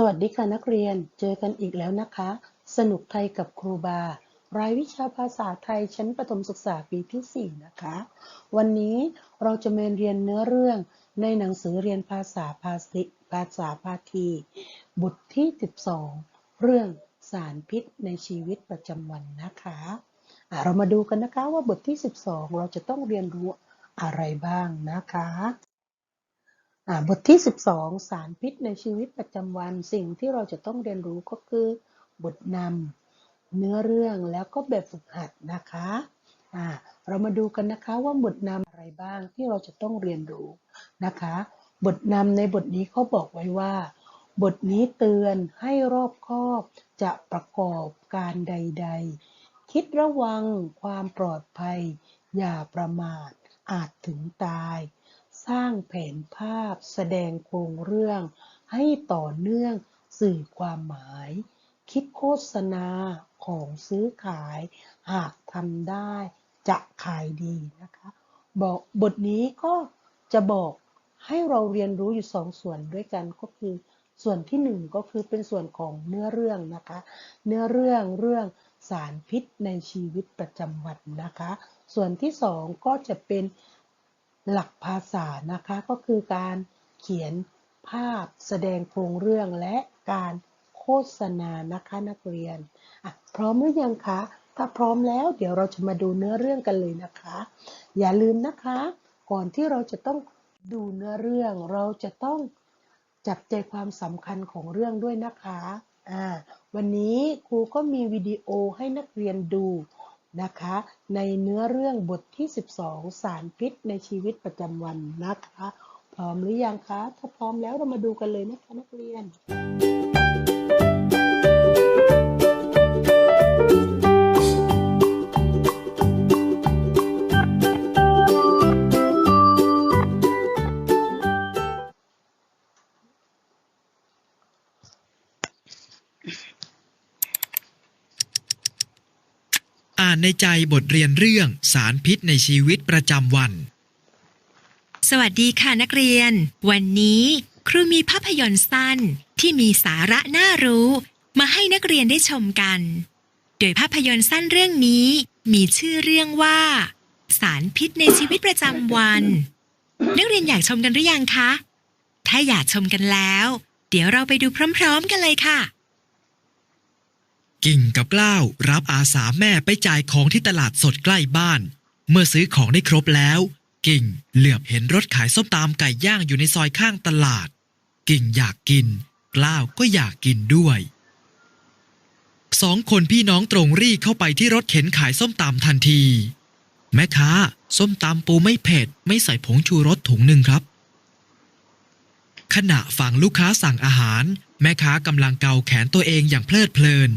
สวัสดีค่ะนักเรียน เจอกันอีกแล้วนะคะ สนุกไทยกับครูบา รายวิชาภาษาไทยชั้นประถมศึกษาปีที่ 4 นะคะ วันนี้เราจะมาเรียนเนื้อเรื่องในหนังสือเรียนภาษาภาษิภาษาพาทีบทที่ 12 เรื่องสารพิษในชีวิตประจำวันนะคะะเรามาดูกันนะคะว่าบทที่ 12 เราจะต้องเรียนรู้อะไรบ้างนะคะ บทที่ 12 สารพิษในชีวิตประจำวันสิ่งที่เราจะต้องเรียนรู้ก็คือบทนำเนื้อเรื่องแล้วก็แบบฝึกหัดนะคะเรามาดูกันนะคะว่าบทนำอะไรบ้างที่เราจะต้องเรียนรู้นะคะ บทนำในบทนี้เขาบอกไว้ว่า บทนี้เตือนให้รอบคอบจะประกอบการใด ๆ คิดระวังความปลอดภัย อย่าประมาทอาจถึงตาย สร้างแผนภาพแสดงโครงเรื่อง ให้ต่อเนื่องสื่อความหมาย คิดโฆษณาของซื้อขาย หากทำได้จะขายดีนะคะบอกบทนี้ก็จะบอกให้เราเรียนรู้อยู่สองส่วนด้วยกันก็คือส่วนที่หนึ่งก็คือเป็นส่วนของเนื้อเรื่องนะคะ เนื้อเรื่องเรื่องสารพิษในชีวิตประจำวันนะคะ ส่วนที่สองก็จะเป็น หลักภาษานะคะก็คือการเขียนภาพแสดงโครงเรื่องและการโฆษณานะคะนักเรียนพร้อมหรือยังคะ ถ้าพร้อมแล้วเดี๋ยวเราจะมาดูเนื้อเรื่องกันเลยนะคะ อย่าลืมนะคะ ก่อนที่เราจะต้องดูเนื้อเรื่อง เราจะต้องจับใจความสำคัญของเรื่องด้วยนะคะอ่าวันนี้ครูก็มีวิดีโอให้นักเรียนดู นะคะ ในเนื้อเรื่องบทที่ 12 สารพิษในชีวิตประจำวันนะคะ พร้อมหรือยังคะ ถ้าพร้อมแล้วเรามาดูกันเลยนะคะนักเรียน อ่านในใจบทเรียนเรื่องสารพิษในชีวิตประจำวัน สวัสดีค่ะนักเรียน วันนี้ครูมีภาพยนตร์สั้นที่มีสาระน่ารู้ มาให้นักเรียนได้ชมกัน โดยภาพยนตร์สั้นเรื่องนี้มีชื่อเรื่องว่า สารพิษในชีวิตประจำวัน นักเรียนอยากชมกันหรือยังคะ ถ้าอยากชมกันแล้ว เดี๋ยวเราไปดูพร้อม ๆ กันเลยค่ะ กิ่งกับกล้าวรับอาสาแม่ไปจ่ายของที่ตลาดสดใกล้บ้าน เมื่อซื้อของได้ครบแล้ว กิ่งเหลือบเห็นรถขายส้มตำไก่ย่างอยู่ในซอยข้างตลาด กิ่งอยากกิน กล้าวก็อยากกินด้วยสองคนพี่น้องตรงรีเข้าไปที่รถเข็นขายส้มตำทันที แม่ค้า ส้มตำปูไม่เผ็ด ไม่ใส่ผงชูรสถุงหนึ่งครับ ขณะฝั่งลูกค้าสั่งอาหาร แม่ค้ากำลังเกาแขนตัวเองอย่างเพลิดเพลิน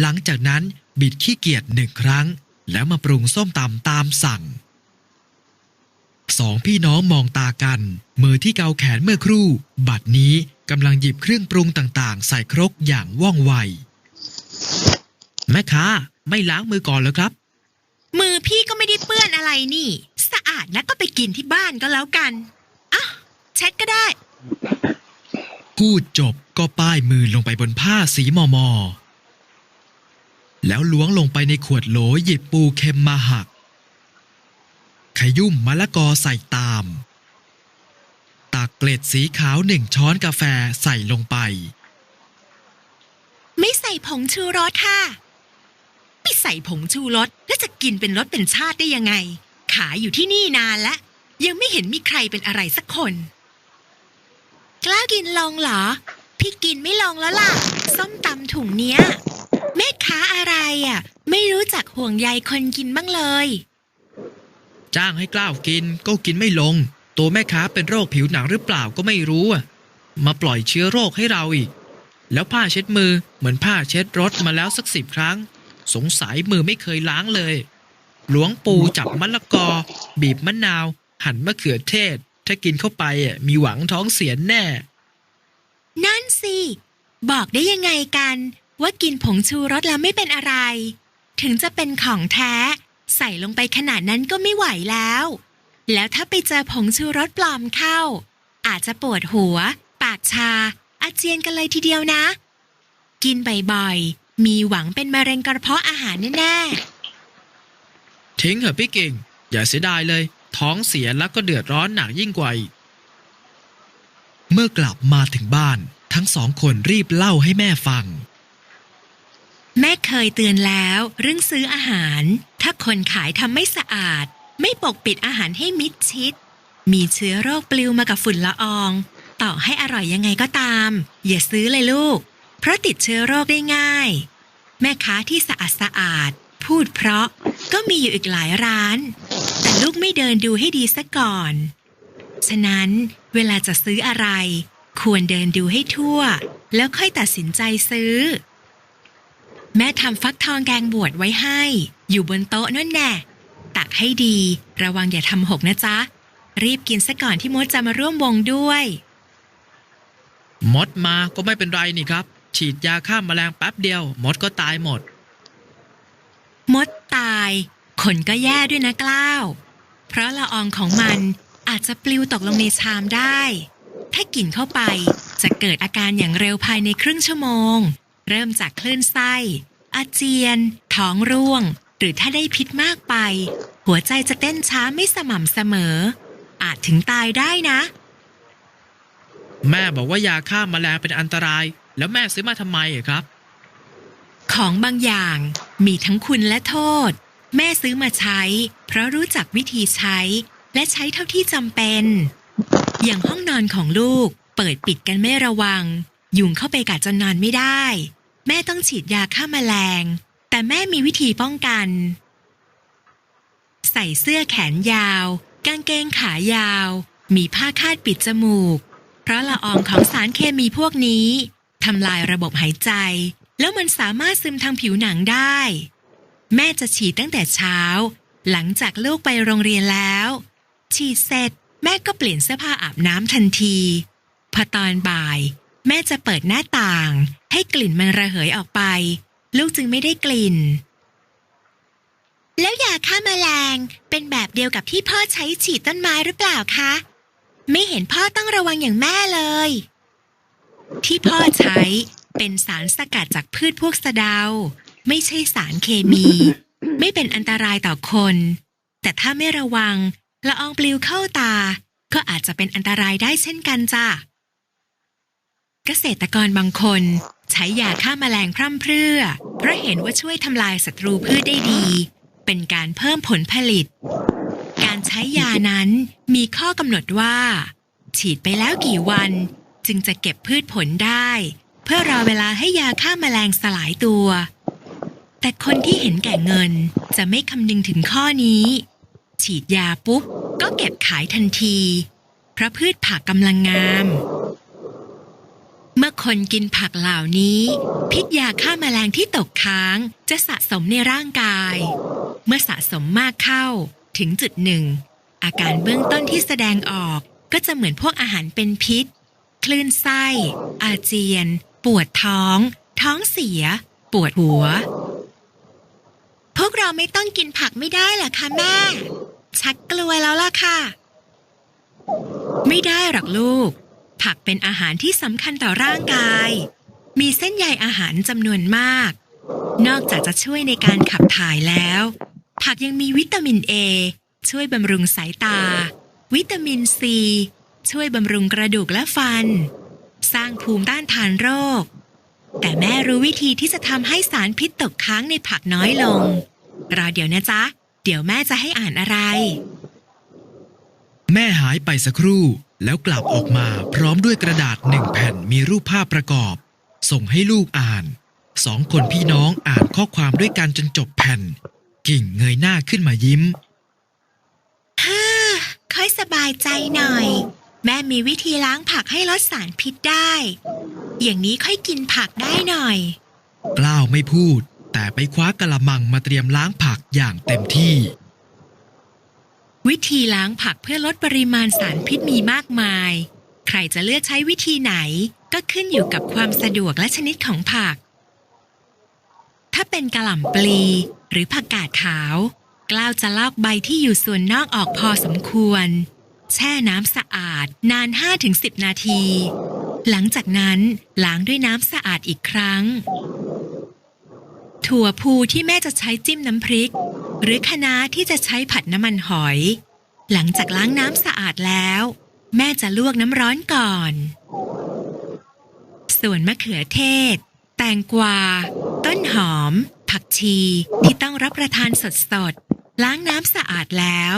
หลังจากนั้นบิดขี้เกียจหนึ่งครั้ง แล้วมาปรุงส้มตำตามสั่ง สองพี่น้องมองตากัน มือที่เกาแขนเมื่อครู่ บัดนี้กำลังหยิบเครื่องปรุงต่างๆ ใส่ครกอย่างว่องไว แม่ค้าไม่ล้างมือก่อนเหรอครับ มือพี่ก็ไม่ได้เปื้อนอะไรนี่ สะอาดนะก็ไปกินที่บ้านก็แล้วกันอะเช็ดก็ได้ พูดจบก็ป้ายมือลงไปบนผ้าสีมอมอ แล้วล้วงลงไปในขวดโหลหยิบปูเค็มมาหัก ขยุ่มมะละกอใส่ตาม ตักเกล็ดสีขาวหนึ่งช้อนกาแฟใส่ลงไป ไม่ใส่ผงชูรสค่ะ ไม่ใส่ผงชูรสแล้วจะกินเป็นรสเป็นชาติได้ยังไง ขายอยู่ที่นี่นานแล้วยังไม่เห็นมีใครเป็นอะไรสักคน กล้ากินลองเหรอ พี่กินไม่ลองแล้วล่ะ ส้มตำถุงเนี้ยาอะไรอะ ไม่รู้จักห่วงใยคนกินบ้างเลย จ้างให้กล้าวกินก็กินไม่ลง ตัวแม่ค้าเป็นโรคผิวหนังหรือเปล่าก็ไม่รู้อะมาปล่อยเชื้อโรคให้เราอีก แล้วผ้าเช็ดมือเหมือนผ้าเช็ดรถมาแล้วสักสิบครั้ง สงสัยมือไม่เคยล้างเลย หลวงปู่จับมะละกอ บีบมะนาว หั่นมะเขือเทศ ถ้ากินเข้าไปอะมีหวังท้องเสียแน่ นั่นสิ บอกได้ยังไงกัน ว่ากินผงชูรสแล้วไม่เป็นอะไร ถึงจะเป็นของแท้ ใส่ลงไปขนาดนั้นก็ไม่ไหวแล้ว แล้วถ้าไปเจอผงชูรสปลอมเข้า อาจจะปวดหัว ปากชาไออาเจียนกันเลยทีเดียวนะ กินบ่อยๆ มีหวังเป็นมะเร็งกระเพาะอาหารแน่ๆ ทิ้งเถอะพี่กิ่ง อย่าเสียดายเลย ท้องเสียแล้วก็เดือดร้อนหนักยิ่งกว่าอีกเมื่อกลับมาถึงบ้านทั้งสองคนรีบเล่าให้แม่ฟัง แม่เคยเตือนแล้วเรื่องซื้ออาหาร ถ้าคนขายทำไม่สะอาด ไม่ปกปิดอาหารให้มิดชิด มีเชื้อโรคปลิวมากับฝุ่นละออง ต่อให้อร่อยยังไงก็ตาม อย่าซื้อเลยลูก เพราะติดเชื้อโรคได้ง่าย แม่ค้าที่สะอาดสะอาด พูดเพราะก็มีอยู่อีกหลายร้าน แต่ลูกไม่เดินดูให้ดีซะก่อน ฉะนั้นเวลาจะซื้ออะไร ควรเดินดูให้ทั่ว แล้วค่อยตัดสินใจซื้อ แม่ทำฟักทองแกงบวชไว้ให้ อยู่บนโต๊ะนั่นแน่ตักให้ดี ระวังอย่าทำหกนะจ๊ะ รีบกินซะก่อนที่มดจะมาร่วมวงด้วย มดมาก็ไม่เป็นไรนี่ครับ ฉีดยาฆ่าแมลงแป๊บเดียว มดก็ตายหมด มดตายคนก็แย่ด้วยนะกล้าว เพราะละอองของมันอาจจะปลิวตกลงในชามได้ ถ้ากินเข้าไปจะเกิดอาการอย่างเร็วภายในครึ่งชั่วโมง เริ่มจากคลื่นไส้ อาเจียน ท้องร่วง หรือถ้าได้พิษมากไป หัวใจจะเต้นช้าไม่สม่ำเสมอ อาจถึงตายได้นะ แม่บอกว่ายาฆ่าแมลงเป็นอันตราย แล้วแม่ซื้อมาทำไมอะครับ ของบางอย่างมีทั้งคุณและโทษ แม่ซื้อมาใช้ เพราะรู้จักวิธีใช้ และใช้เท่าที่จำเป็น อย่างห้องนอนของลูกเปิดปิดกันไม่ระวัง ยุงเข้าไปกัดจนนอนไม่ได้ แม่ต้องฉีดยาฆ่าแมลง แต่แม่มีวิธีป้องกัน ใส่เสื้อแขนยาว กางเกงขายาว มีผ้าคาดปิดจมูก เพราะละอองของสารเคมีพวกนี้ทำลายระบบหายใจ แล้วมันสามารถซึมทางผิวหนังได้ แม่จะฉีดตั้งแต่เช้า หลังจากลูกไปโรงเรียนแล้ว ฉีดเสร็จ แม่ก็เปลี่ยนเสื้อผ้าอาบน้ำทันที พอตอนบ่าย แม่จะเปิดหน้าต่าง ให้กลิ่นมันระเหยออกไป ลูกจึงไม่ได้กลิ่น แล้วยาฆ่าแมลงเป็นแบบเดียวกับที่พ่อใช้ฉีดต้นไม้หรือเปล่าคะ ไม่เห็นพ่อต้องระวังอย่างแม่เลย ที่พ่อใช้เป็นสารสกัดจากพืชพวกสะเดา ไม่ใช่สารเคมี ไม่เป็นอันตรายต่อคน แต่ถ้าไม่ระวังละอองปลิวเข้าตา ก็อาจจะเป็นอันตรายได้เช่นกันจ้ะ เกษตรกรบางคน ใช้ยาฆ่าแมลงพร่ำเพรื่อ เพราะเห็นว่าช่วยทำลายศัตรูพืชได้ดี เป็นการเพิ่มผลผลิต การใช้ยานั้นมีข้อกำหนดว่า ฉีดไปแล้วกี่วัน จึงจะเก็บพืชผลได้ เพื่อรอเวลาให้ยาฆ่าแมลงสลายตัว แต่คนที่เห็นแก่เงินจะไม่คำนึงถึงข้อนี้ ฉีดยาปุ๊บก็เก็บขายทันที เพราะพืชผักกำลังงาม เมื่อคนกินผักเหล่านี้ พิษยาฆ่าแมลงที่ตกค้างจะสะสมในร่างกาย เมื่อสะสมมากเข้า ถึงจุดหนึ่ง อาการเบื้องต้นที่แสดงออกก็จะเหมือนพวกอาหารเป็นพิษ คลื่นไส้ อาเจียน ปวดท้อง ท้องเสีย ปวดหัว พวกเราไม่ต้องกินผักไม่ได้หรอคะแม่ ชักกลัวแล้วล่ะค่ะ ไม่ได้หรอกลูก ผักเป็นอาหารที่สำคัญต่อร่างกาย มีเส้นใยอาหารจำนวนมาก นอกจากจะช่วยในการขับถ่ายแล้ว ผักยังมีวิตามินเอช่วยบำรุงสายตา วิตามินซี ช่วยบำรุงกระดูกและฟัน สร้างภูมิต้านทานโรค แต่แม่รู้วิธีที่จะทำให้สารพิษตกค้างในผักน้อยลง รอเดี๋ยวนะจ๊ะ เดี๋ยวแม่จะให้อ่านอะไร แม่หายไปสักครู่ แล้วกลับออกมาพร้อมด้วยกระดาษหนึ่งแผ่นมีรูปภาพประกอบ ส่งให้ลูกอ่านสองคนพี่น้องอ่านข้อความด้วยกันจนจบแผ่น กิ่งเงยหน้าขึ้นมายิ้มฮ่าค่อยสบายใจหน่อย แม่มีวิธีล้างผักให้ลดสารพิษได้ อย่างนี้ค่อยกินผักได้หน่อย กล้าวไม่พูด แต่ไปคว้ากระมังมาเตรียมล้างผักอย่างเต็มที่ วิธีล้างผักเพื่อลดปริมาณสารพิษมีมากมาย ใครจะเลือกใช้วิธีไหน ก็ขึ้นอยู่กับความสะดวกและชนิดของผัก ถ้าเป็นกระหล่ำปลี หรือผักกาดขาว กล้าวจะลอกใบที่อยู่ส่วนนอกออกพอสมควร แช่น้ำสะอาดนาน 5-10 นาที หลังจากนั้นล้างด้วยน้ำสะอาดอีกครั้ง ถั่วพูที่แม่จะใช้จิ้มน้ำพริก หรือคะน้าที่จะใช้ผัดน้ำมันหอย หลังจากล้างน้ำสะอาดแล้ว แม่จะลวกน้ำร้อนก่อน ส่วนมะเขือเทศ แตงกวา ต้นหอม ผักชีที่ต้องรับประทานสดๆ ล้างน้ำสะอาดแล้ว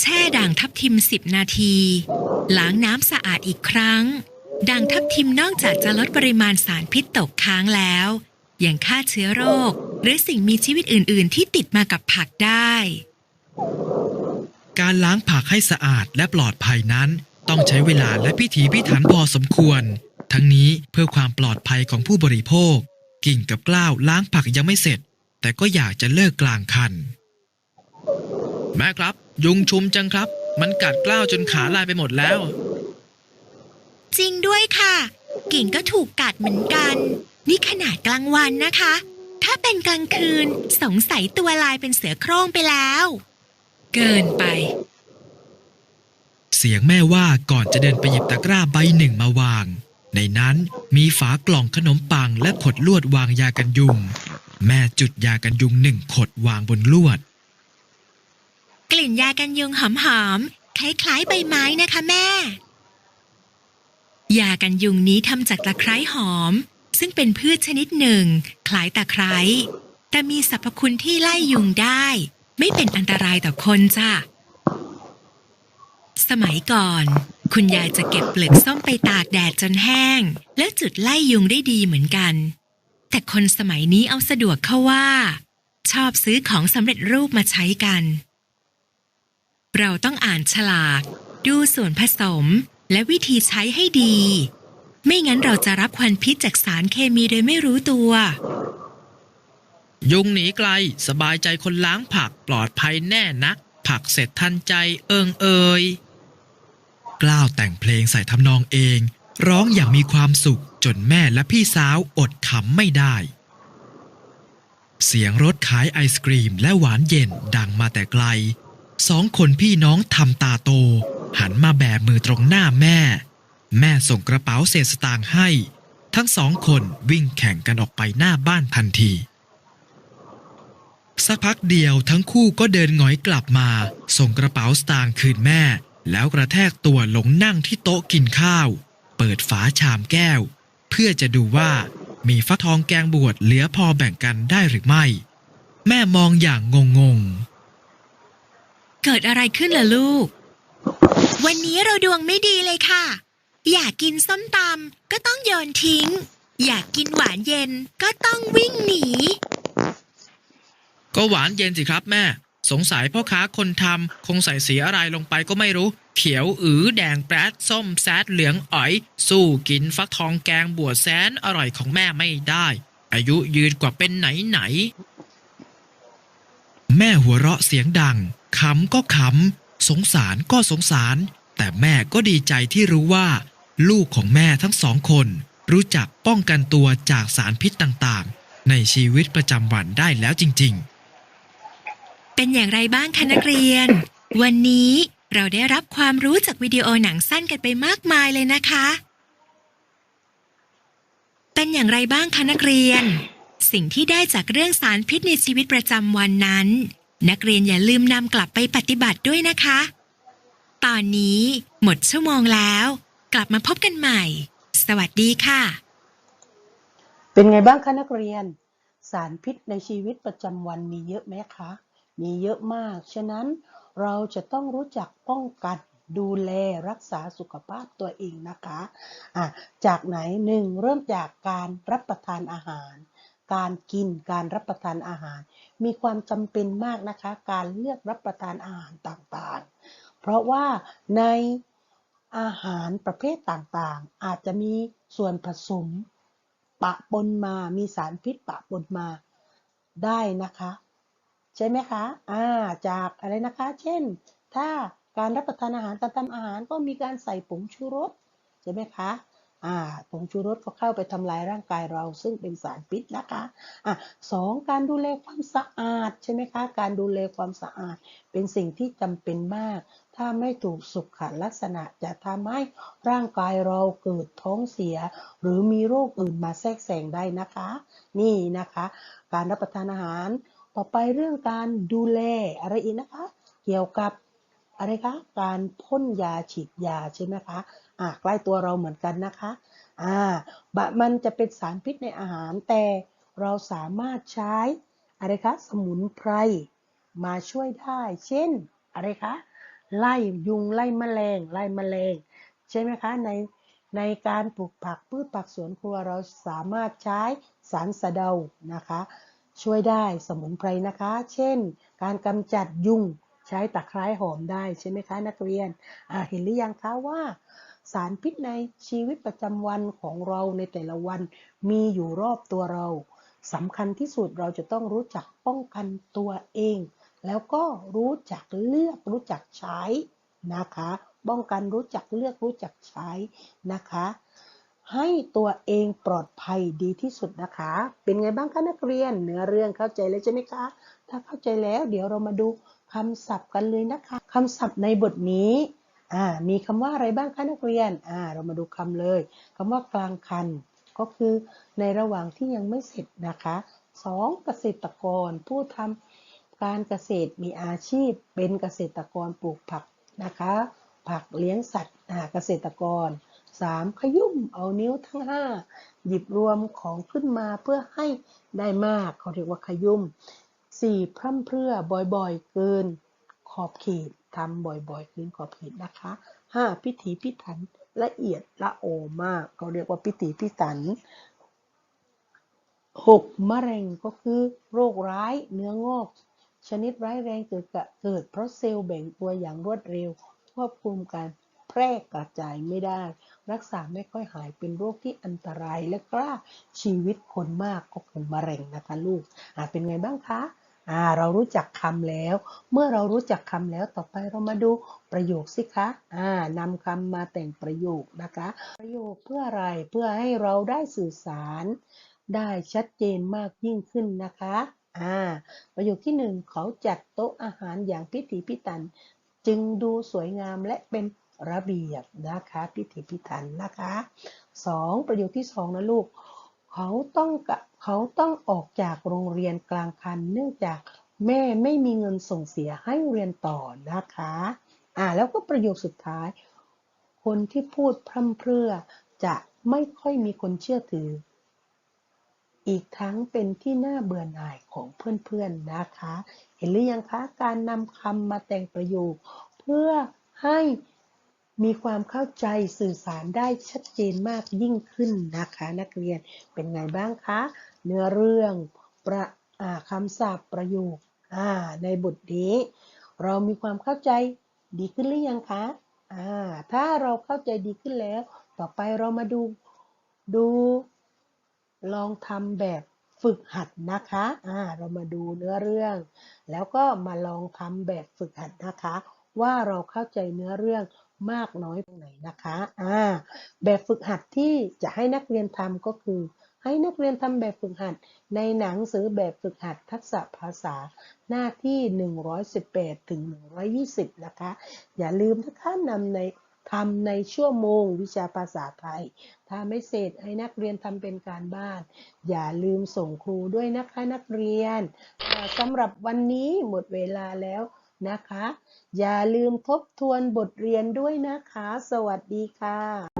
แช่ด่างทับทิม 10 นาที ล้างน้ำสะอาดอีกครั้งด่างทับทิมนอกจากจะลดปริมาณสารพิษตกค้างแล้ว ยังฆ่าเชื้อโรค หรือสิ่งมีชีวิตอื่น ๆ ที่ติดมากับผักได้ การล้างผักให้สะอาดและปลอดภัยนั้น ต้องใช้เวลาและพิถีพิถันพอสมควร ทั้งนี้เพื่อความปลอดภัยของผู้บริโภค กิ่งกับกล้าวล้างผักยังไม่เสร็จ แต่ก็อยากจะเลิกกลางคัน แม่ครับ ยุงชุมจังครับ มันกัดกล้าวจนขาลายไปหมดแล้ว จริงด้วยค่ะ กิ่งก็ถูกกัดเหมือนกัน นี่ขนาดกลางวันนะคะ ถ้าเป็นกลางคืนสงสัยตัวลายเป็นเสือโคร่งไปแล้ว เกินไป เสียงแม่ว่าก่อนจะเดินไปหยิบตะกร้าใบหนึ่งมาวาง ในนั้นมีฝากล่องขนมปังและขดลวดวางยากันยุง แม่จุดยากันยุงหนึ่งขดวางบนลวด กลิ่นยากันยุงหอมๆคล้ายๆใบไม้นะคะแม่ยากันยุงนี้ทำจากตะไคร้หอม ซึ่งเป็นพืชชนิดหนึ่ง คล้ายตะไคร้ แต่มีสรรพคุณที่ไล่ยุงได้ ไม่เป็นอันตรายต่อคนจ้ะ สมัยก่อน คุณยายจะเก็บเปลือกส้มไปตากแดดจนแห้ง แล้วจุดไล่ยุงได้ดีเหมือนกัน แต่คนสมัยนี้เอาสะดวกเข้าว่า ชอบซื้อของสำเร็จรูปมาใช้กัน เราต้องอ่านฉลาก ดูส่วนผสมและวิธีใช้ให้ดี ไม่งั้นเราจะรับควันพิษจากสารเคมีโดยไม่รู้ตัว ยุงหนีไกล สบายใจคนล้างผักปลอดภัยแน่นัก ผักเสร็จทันใจเอิงเอย กล้าวแต่งเพลงใส่ทำนองเอง ร้องอย่างมีความสุขจนแม่และพี่สาวอดขำไม่ได้ เสียงรถขายไอศกรีมและหวานเย็นดังมาแต่ไกล สองคนพี่น้องทำตาโต หันมาแบมือตรงหน้าแม่ แม่ส่งกระเป๋าเศษสตางค์ให้ ทั้งสองคนวิ่งแข่งกันออกไปหน้าบ้านทันที สักพักเดียวทั้งคู่ก็เดินหงอยกลับมา ส่งกระเป๋าสตางค์คืนแม่ แล้วกระแทกตัวหลงนั่งที่โต๊ะกินข้าว เปิดฝาชามแก้ว เพื่อจะดูว่ามีฟักทองแกงบวชเหลือพอแบ่งกันได้หรือไม่ แม่มองอย่างงงเกิดอะไรขึ้นล่ะลูก วันนี้เราดวงไม่ดีเลยค่ะ อยากกินส้มตำก็ต้องโยนทิ้ง อยากกินหวานเย็นก็ต้องวิ่งหนี ก็หวานเย็นสิครับแม่ สงสัยพ่อค้าคนทำคงใส่สีอะไรลงไปก็ไม่รู้ เขียวอือแดงแปรดส้มแซดเหลืองอ๋อย สู้กินฟักทองแกงบวชแสนอร่อยของแม่ไม่ได้ อายุยืนกว่าเป็นไหนไหน แม่หัวเราะเสียงดังขำก็ขำสงสารก็สงสาร แต่แม่ก็ดีใจที่รู้ว่า ลูกของแม่ทั้งสองคน รู้จักป้องกันตัวจากสารพิษต่างๆ ในชีวิตประจำวันได้แล้วจริง ๆ เป็นอย่างไรบ้างคะนักเรียน วันนี้เราได้รับความรู้จากวิดีโอหนังสั้นกันไปมากมายเลยนะคะ เป็นอย่างไรบ้างคะนักเรียน สิ่งที่ได้จากเรื่องสารพิษในชีวิตประจำวันนั้น นักเรียนอย่าลืมนำกลับไปปฏิบัติด้วยนะคะ ตอนนี้หมดชั่วโมงแล้ว กลับมาพบกันใหม่ สวัสดีค่ะ เป็นไงบ้างคะนักเรียน สารพิษในชีวิตประจำวันมีเยอะไหมคะ มีเยอะมาก ฉะนั้นเราจะต้องรู้จักป้องกันดูแลรักษาสุขภาพตัวเองนะคะอะจากไหนหนึ่งเริ่มจากการรับประทานอาหาร การกินการรับประทานอาหาร มีความจำเป็นมากนะคะ การเลือกรับประทานอาหารต่างๆ เพราะว่าใน อาหารประเภทต่างๆ อาจจะมีส่วนผสม ปะปนมา มีสารพิษปะปนมาได้นะคะ ใช่ไหมคะ อ่า จากอะไรนะคะ เช่น ถ้าการรับประทานอาหารการทำอาหารก็มีการใส่ผงชูรสใช่ไหมคะออ่า ผงชูรสก็เข้าไปทำลายร่างกายเราซึ่งเป็นสารพิษนะคะ อะสองการดูแลความสะอาดใช่ไหมคะ การดูแลความสะอาดเป็นสิ่งที่จำเป็นมาก ถ้าไม่ถูกสุขลักษณะจะทำให้ร่างกายเราเกิดท้องเสีย หรือมีโรคอื่นมาแทรกแซงได้นะคะ นี่นะคะ การรับประทานอาหาร ต่อไปเรื่องการดูแลอะไรอีกนะคะ เกี่ยวกับอะไรคะ การพ่นยาฉีดยาใช่ไหมคะอ่าใกล้ตัวเราเหมือนกันนะคะอ่าบะมันจะเป็นสารพิษในอาหารแต่เราสามารถใช้อะไรคะ สมุนไพรมาช่วยได้ เช่น อะไรคะ ไล่ยุงไล่แมลงไล่แมลงใช่ไหมคะในในการปลูกผักพืชผักสวนครัวเราสามารถใช้สารสะเดานะคะ ช่วยได้สมุนไพรนะคะ เช่น การกำจัดยุงใช้ตะไคร้หอมได้ใช่ไหมคะนักเรียนเห็นหรือยังคะว่า สารพิษในชีวิตประจำวันของเราในแต่ละวันมีอยู่รอบตัวเราสำคัญที่สุดเราจะต้องรู้จักป้องกันตัวเอง แล้วก็รู้จักเลือกรู้จักใช้นะคะ ป้องกันรู้จักเลือกรู้จักใช้นะคะ ให้ตัวเองปลอดภัยดีที่สุดนะคะ เป็นไงบ้างคะนักเรียนเนื้อเรื่องเข้าใจแล้วใช่ไหมคะ ถ้าเข้าใจแล้วเดี๋ยวเรามาดูคำศัพท์กันเลยนะคะคำศัพท์ในบทนี้อ่ามีคำว่าอะไรบ้างคะนักเรียนอ่าเรามาดูคำเลยคำว่ากลางคัน ก็คือในระหว่างที่ยังไม่เสร็จนะคะสองเกษตรกรผู้ทำ การเกษตรมีอาชีพเป็นเกษตรกรปลูกผักนะคะ ผักเลี้ยงสัตว์เกษตรกร 3. ขยุ่มเอานิ้วทั้ง 5 หยิบรวมของขึ้นมาเพื่อให้ได้มากเขาเรียกว่าขยุ่ม 4. พร่ำเพรื่อบ่อยๆ เกินขอบเขตทำบ่อยๆ เกินขอบเขตนะคะ 5. พิถีพิถันละเอียดละโอมากเขาเรียกว่าพิถีพิถัน 6. มะเร็งก็คือโรคร้ายเนื้องอก ชนิดร้ายแรงเกิดเกิดเพราะเซลล์แบ่งตัวอย่างรวดเร็ว ควบคุมการแพร่กระจายไม่ได้ รักษาไม่ค่อยหายเป็นโรคที่อันตรายและกล้าชีวิตคนมากก็คือมะเร็งนะคะลูกอ่าเป็นไงบ้างคะอ่าเรารู้จักคำแล้ว เมื่อเรารู้จักคำแล้วต่อไปเรามาดูประโยคสิคะอ่านำคำมาแต่งประโยคนะคะ ประโยคเพื่ออะไรเพื่อให้เราได้สื่อสาร ได้ชัดเจนมากยิ่งขึ้นนะคะ อ่าประโยคที่หนึ่งเขาจัดโต๊ะอาหารอย่างพิถีพิถัน จึงดูสวยงามและเป็นระเบียบนะคะพิถีพิถันนะคะสองประโยคที่สองนะลูก เขาต้องกะเขาต้องออกจากโรงเรียนกลางคัน เนื่องจากแม่ไม่มีเงินส่งเสียให้เรียนต่อนะคะอ่าแล้วก็ประโยคสุดท้าย คนที่พูดพร่ำเพรื่อจะไม่ค่อยมีคนเชื่อถือ อีกทั้งเป็นที่น่าเบื่อหน่ายของเพื่อนๆนะคะ เห็นหรือยังคะการนำคำมาแต่งประโยค เพื่อให้มีความเข้าใจสื่อสารได้ชัดเจนมากยิ่งขึ้นนะคะ นักเรียนเป็นไงบ้างคะ เนื้อเรื่องประคำศัพท์ประโยคในบทนี้ เรามีความเข้าใจดีขึ้นหรือยังคะถ้าเราเข้าใจดีขึ้นแล้ว ต่อไปเรามาดูดู ลองทำแบบฝึกหัดนะคะอ่าเรามาดูเนื้อเรื่อง แล้วก็มาลองทำแบบฝึกหัดนะคะ ว่าเราเข้าใจเนื้อเรื่องมากน้อยตรงไหนนะคะอ่าแบบฝึกหัดที่จะให้นักเรียนทำก็คือ ให้นักเรียนทำแบบฝึกหัด ในหนังสือแบบฝึกหัดทักษะภาษาหน้าที่ 118ถึง120 นะคะ อย่าลืมนะคะนำใน ทำในชั่วโมงวิชาภาษาไทย ถ้าไม่เสร็จให้นักเรียนทำเป็นการบ้าน อย่าลืมส่งครูด้วยนะคะนักเรียนอ่าสำหรับวันนี้หมดเวลาแล้วนะคะ อย่าลืมทบทวนบทเรียนด้วยนะคะ สวัสดีค่ะ